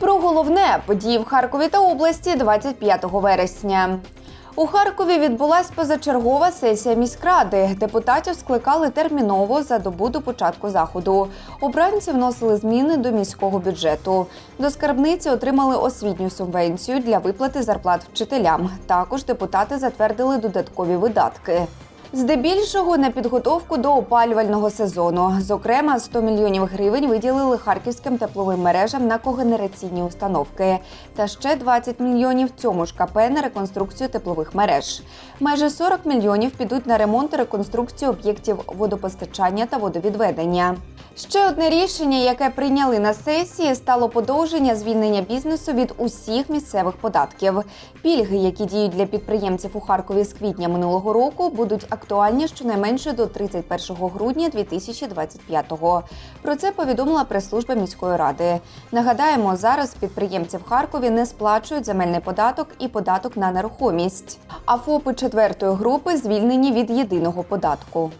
Про головне події в Харкові та області 25 вересня. У Харкові відбулась позачергова сесія міськради. Депутатів скликали терміново за добу до початку заходу. Обранці вносили зміни до міського бюджету. До скарбниці отримали освітню субвенцію для виплати зарплат вчителям. Також депутати затвердили додаткові видатки. Здебільшого на підготовку до опалювального сезону. Зокрема, 100 мільйонів гривень виділили харківським тепловим мережам на когенераційні установки. Та ще 20 мільйонів цьому ж КП на реконструкцію теплових мереж. Майже 40 мільйонів підуть на ремонт та реконструкцію об'єктів водопостачання та водовідведення. Ще одне рішення, яке прийняли на сесії, стало подовження звільнення бізнесу від усіх місцевих податків. Пільги, які діють для підприємців у Харкові з квітня минулого року, будуть актуальні щонайменше до 31 грудня 2025-го. Про це повідомила прес-служба міської ради. Нагадаємо, зараз підприємці в Харкові не сплачують земельний податок і податок на нерухомість. А ФОПи четвертої групи звільнені від єдиного податку.